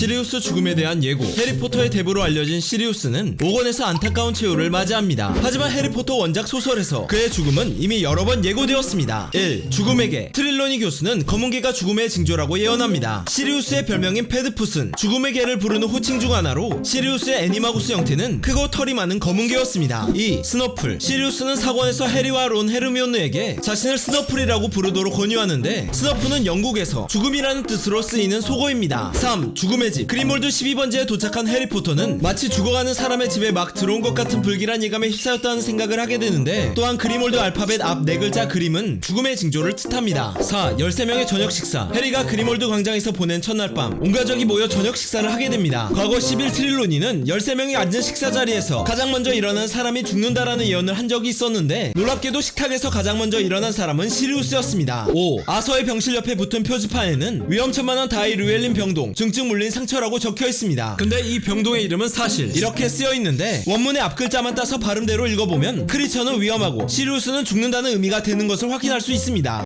시리우스 죽음에 대한 예고 해리포터의 대부로 알려진 시리우스는 5권에서 안타까운 최후를 맞이합니다. 하지만 해리포터 원작 소설에서 그의 죽음은 이미 여러 번 예고되었습니다. 1. 죽음에게 트릴로니 교수는 검은개가 죽음의 징조라고 예언합니다. 시리우스의 별명인 패드풋은 죽음의 개를 부르는 호칭 중 하나로 시리우스의 애니마구스 형태는 크고 털이 많은 검은개였습니다. 2. 스너플 시리우스는 사관에서 해리와 론 헤르미온느에게 자신을 스너플이라고 부르도록 권유하는데 스너프는 영국에서 죽음이라는 뜻으로 쓰이는 속어입니다. 3. 죽음의 집 그린몰드 12번지에 도착한 해리포터는 마치 죽어가는 사람의 집에 막 들어온 것 같은 불길한 예감에 휩싸였다는 생각을 하게 되는데 또한 그린몰드 알파벳 앞 네 글자 그림은 죽음의 징조를 뜻합니다. 4. 13명의 저녁 식사 해리가 그린몰드 광장에서 보낸 첫날 밤 온 가족이 모여 저녁 식사를 하게 됩니다. 과거 11 트릴로니는 13명이 앉은 식사 자리에서 가장 먼저 일어난 사람이 죽는다라는 예언을 한 적이 있었는데 놀랍게도 식탁에서 가장 먼저 일어난 사람은 시리우스였습니다. 5. 아서의 병실 옆에 붙은 표지판에는 위험천만한 다이 르웰린 병동 증증 물린 상처라고 적혀 있습니다. 근데 이 병동의 이름은 사실 이렇게 쓰여 있는데 원문의 앞 글자만 따서 발음대로 읽어보면 크리처는 위험하고 시리우스는 죽는다는 의미가 되는 것을 확인할 수 있습니다.